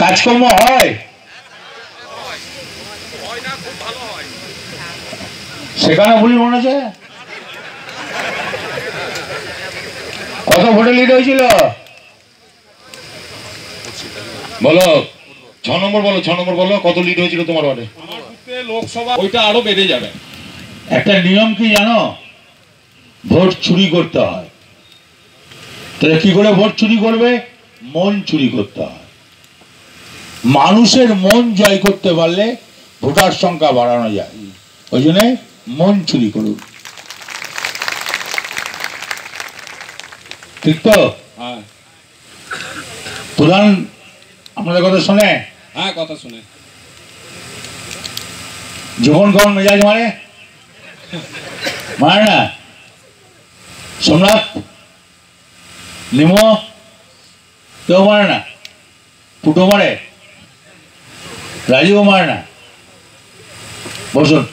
কাজকর্ম হয়? সেখানে ভুল মনে আছে কত ভোটে লিড হয়েছিল? বলো ছ নম্বর বলো ছ নম্বর বলো কত লিড হয়েছিল তোমার ওয়ার্ডে? লোকসভা ওইটা আরও বেড়ে যাবে। একটা নিয়ম কি জানো? ভোট চুরি করতে হয়। তাহলে কি করে ভোট চুরি করবে? মন চুরি করতে হয়। মানুষের মন জয় করতে পারলে ভোটার সংখ্যা বাড়ানো যায়। ওই জন্য মন চুরি করুন। ঠিক তো? হ্যাঁ। প্রধান আপনাদের কথা শোনে? হ্যাঁ কথা শুনে। যখন কখন মেজাজ মারে? মারে না? সোমনাথ লিমো কেউ মারে না ফুটো মারে রাজীবও মারে না। বসুন।